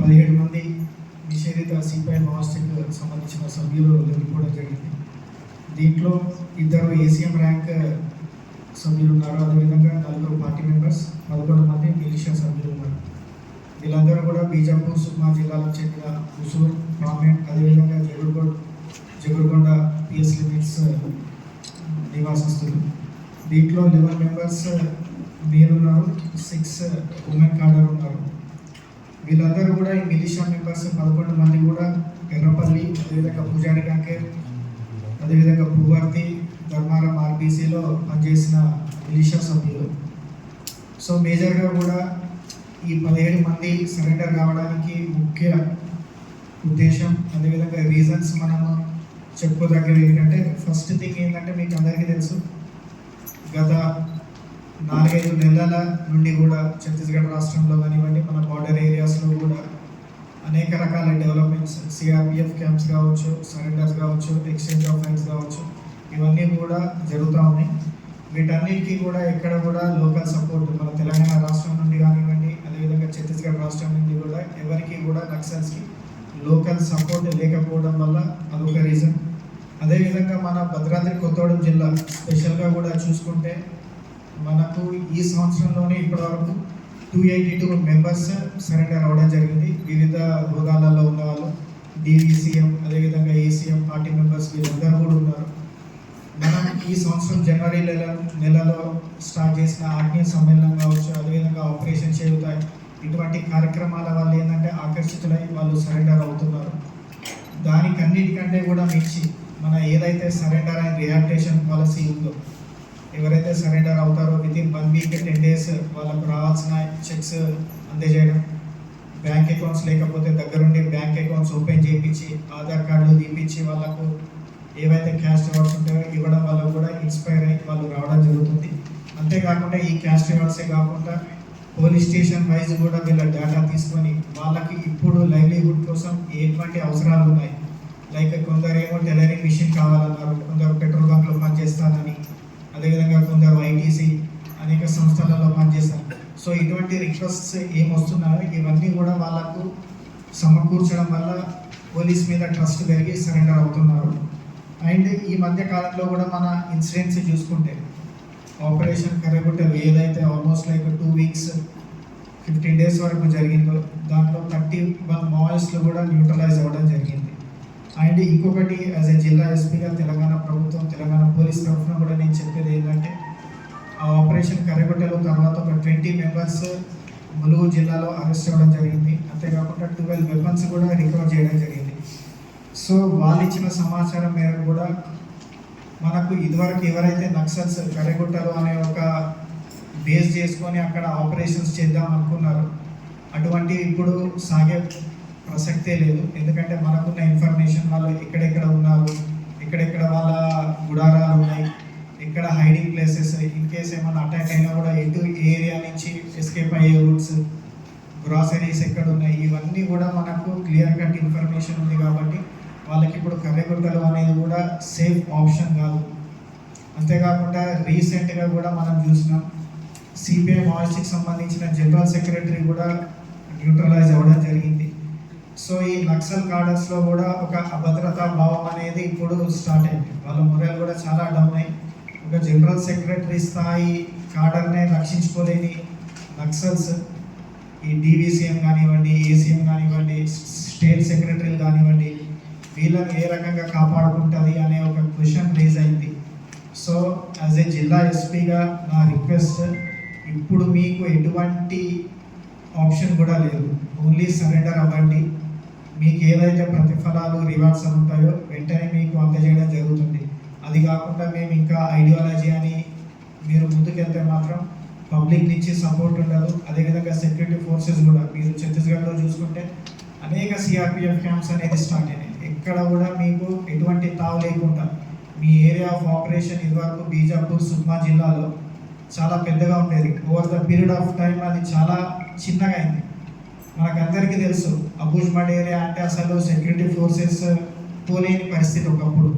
పదిహేడు మంది నిషేధిత సిపిఐ మావోస్టిక్ సంబంధించిన సభ్యులు వెళ్ళిపోవడం జరిగింది. దీంట్లో ఇద్దరు ఏసీఎం ర్యాంక్ సభ్యులు ఉన్నారు. అదేవిధంగా నలుగురు పార్టీ మెంబర్స్ పదకొండు మంది మిలిషియా సభ్యులు ఉన్నారు. వీళ్ళందరూ కూడా బీజాపూర్ సుక్మా జిల్లాలకు చెందిన హుసూర్ ప్రామెంట్ అదేవిధంగా జగుర్గొండ జగుర్గొండ పిఎస్ లిమిట్స్ నివాసిస్తులు దీంట్లో లెవెన్ మెంబర్స్ ఉన్నారు సిక్స్ ఉమెన్ కార్డర్ ఉన్నారు. వీళ్ళందరూ కూడా ఈ మిలిషియా మెంబర్స్ పదకొండు మంది కూడా ఎర్రపల్లి అదేవిధంగా పూజారి బ్యాంకేర్ అదేవిధంగా పువ్వర్తి ధర్మారం ఆర్బీసీలో పనిచేసిన మిలిషియా సభ్యులు. సో మేజర్గా కూడా ఈ పదిహేడు మంది సరెండర్ కావడానికి ముఖ్య ఉద్దేశం అదేవిధంగా రీజన్స్ మనము చెప్పుకోదగ్గర ఏంటంటే ఫస్ట్ థింగ్ ఏంటంటే మీకు అందరికీ తెలుసు గత నాలుగైదు నెలల నుండి కూడా ఛత్తీస్గఢ్ రాష్ట్రంలో కానివ్వండి మన బార్డర్ ఏరియాస్లో కూడా అనేక రకాల డెవలప్మెంట్స్ సిఆర్పిఎఫ్ క్యాంప్స్ కావచ్చు సరెండర్స్ కావచ్చు ఎక్స్చేంజ్ ఆఫ్ ఫైల్స్ కావచ్చు ఇవన్నీ కూడా జరుగుతూ ఉన్నాయి. వీటన్నిటికీ కూడా ఎక్కడ కూడా లోకల్ సపోర్ట్ మన తెలంగాణ రాష్ట్రం నుండి కానివ్వండి అదేవిధంగా ఛత్తీస్గఢ్ రాష్ట్రం నుండి కూడా ఎవరికి కూడా నక్సల్స్కి లోకల్ సపోర్ట్ లేకపోవడం వల్ల అదొక రీజన్ అదేవిధంగా మన భద్రాద్రి కొత్తగూడెం జిల్లా స్పెషల్గా కూడా చూసుకుంటే మనకు ఈ సంవత్సరంలోనే ఇప్పటివరకు two eighty two members surrender అవ్వడం జరిగింది. వివిధ హోదాలలో ఉన్న వాళ్ళు డివిసిఎం అదేవిధంగా ఏసీఎం పార్టీ మెంబర్స్ వీళ్ళందరూ కూడా ఉన్నారు. మనం ఈ సంవత్సరం జనవరి నెల నెలలో స్టార్ట్ చేసిన ఆత్మీయ సమ్మేళనం కావచ్చు అదేవిధంగా ఆపరేషన్ చేయుతాయి. ఇటువంటి కార్యక్రమాల వల్ల ఏంటంటే ఆకర్షితులై వాళ్ళు సరెండర్ అవుతున్నారు. దానికన్నిటికంటే కూడా మించి మన ఏదైతే సరెండర్ అండ్ రిహాబిటేషన్ పాలసీ ఉందో ఎవరైతే సరెండర్ అవుతారో within one week ten days వాళ్ళకు రావాల్సిన చెక్స్ అందజేయడం. బ్యాంక్ అకౌంట్స్ లేకపోతే దగ్గరుండి బ్యాంక్ అకౌంట్స్ ఓపెన్ చేయించి ఆధార్ కార్డులు తీపిచ్చి వాళ్ళకు ఏవైతే క్యాష్ రివార్డ్స్ ఉంటాయో ఇవ్వడం వల్ల కూడా ఇన్స్పైర్ అయ్యి వాళ్ళు రావడం జరుగుతుంది. అంతేకాకుండా ఈ క్యాష్ రివార్డ్సే కాకుండా పోలీస్ స్టేషన్ వైజ్ కూడా వీళ్ళ డేటా తీసుకొని వాళ్ళకి ఇప్పుడు లైవ్లీహుడ్ కోసం ఎటువంటి అవసరాలు ఉన్నాయి? లైక్ కొందరేమో టెలర్ ఎటువంటి రిక్వెస్ట్స్ ఏమొస్తున్నాయో ఇవన్నీ కూడా వాళ్ళకు సమకూర్చడం వల్ల పోలీస్ మీద ట్రస్ట్ పెరిగి సరెండర్ అవుతున్నారు. అండ్ ఈ మధ్య కాలంలో కూడా మన ఇన్సిడెంట్స్ చూసుకుంటే ఆపరేషన్ కర్రగుట్టలు ఏదైతే almost like two weeks fifteen days వరకు జరిగిందో దాంట్లో థర్టీ వన్ మాయిస్లు కూడా న్యూట్రలైజ్ అవ్వడం జరిగింది. అండ్ ఇంకొకటి యాజ్ ఎ జిల్లా ఎస్పీగా తెలంగాణ ప్రభుత్వం తెలంగాణ పోలీస్ తరఫున కూడా నేను చెప్పేది ఏంటంటే ఆపరేషన్ కర్రగుట్టలు తర్వాత ఒక ట్వంటీ మెంబర్స్ ములుగు జిల్లాలో అరెస్ట్ అవ్వడం జరిగింది. అంతేకాకుండా ట్వెల్వ్ వెపన్స్ కూడా రికవర్ చేయడం జరిగింది. సో వాళ్ళు ఇచ్చిన సమాచారం మేరకు కూడా మనకు ఇదివరకు ఎవరైతే నక్సల్స్ కర్రెగుట్టలు అనే ఒక బేస్ చేసుకొని అక్కడ ఆపరేషన్స్ చేద్దాం అనుకున్నారు అటువంటి ఇప్పుడు సాగే ప్రసక్తే లేదు. ఎందుకంటే మనకున్న ఇన్ఫర్మేషన్ వాళ్ళు ఎక్కడెక్కడ ఉన్నారు ఎక్కడెక్కడ వాళ్ళ గుడారాలు ఉన్నాయి ఎక్కడ హైడింగ్ ప్లేసెస్ ఇన్ కేస్ ఏమైనా అటాక్ అయినా కూడా ఎటు ఏరియా నుంచి ఎస్కేప్ అయ్యే రూట్స్ గ్రాసరీస్ ఎక్కడ ఉన్నాయి ఇవన్నీ కూడా మనకు క్లియర్ కట్ ఇన్ఫర్మేషన్ ఉంది కాబట్టి వాళ్ళకి ఇప్పుడు కర్రెగుట్టలు అనేది కూడా సేఫ్ ఆప్షన్ కాదు. అంతేకాకుండా రీసెంట్గా కూడా మనం చూసినాం సిపిఐ మాయిస్ట్కి సంబంధించిన జనరల్ సెక్రటరీ కూడా న్యూట్రలైజ్ అవ్వడం జరిగింది. సో ఈ నక్సల్ గార్డెన్స్లో కూడా ఒక అభద్రతా భావం అనేది ఇప్పుడు స్టార్ట్ అయింది. వాళ్ళ మొరలు కూడా చాలా డౌన్ అయ్యి ఒక జనరల్ సెక్రటరీ స్థాయి కాడర్నే రక్షించుకోలేని నక్సల్స్ ఈ డివిసిఎం కానివ్వండి ఏసీఎం కానివ్వండి స్టేట్ సెక్రటరీలు కానివ్వండి వీళ్ళని ఏ రకంగా కాపాడుకుంటుంది అనే ఒక క్వశ్చన్ రేజ్ అయింది. సో యాజ్ ఏ జిల్లా ఎస్పీగా నా రిక్వెస్ట్ ఇప్పుడు మీకు ఎటువంటి ఆప్షన్ కూడా లేదు. ఓన్లీ సరెండర్ అవ్వండి. మీకు ఏదైతే ప్రతిఫలాలు రివార్డ్స్ ఉంటాయో వెంటనే మీకు అందజేయడం జరుగుతుంది. అది కాకుండా మేము ఇంకా ఐడియాలజీ అని మీరు ముందుకెళ్తే మాత్రం పబ్లిక్ నుంచి సపోర్ట్ ఉండదు. అదేవిధంగా సెక్యూరిటీ ఫోర్సెస్ కూడా. మీరు ఛత్తీస్గఢ్లో చూసుకుంటే అనేక సిఆర్పిఎఫ్ క్యాంప్స్ అనేది స్టార్ట్ అయినాయి. ఎక్కడ కూడా మీకు ఎటువంటి తావు లేకుండా మీ ఏరియా ఆఫ్ ఆపరేషన్ ఇదివరకు బీజాపూర్ సుక్మా జిల్లాలో చాలా పెద్దగా ఉండేది. Over the period of time అది చాలా చిన్నగా అయింది. మనకందరికీ తెలుసు అబూజ్మడ్ ఏరియా అంటే అసలు సెక్యూరిటీ ఫోర్సెస్ పోలేని పరిస్థితి ఒకప్పుడు.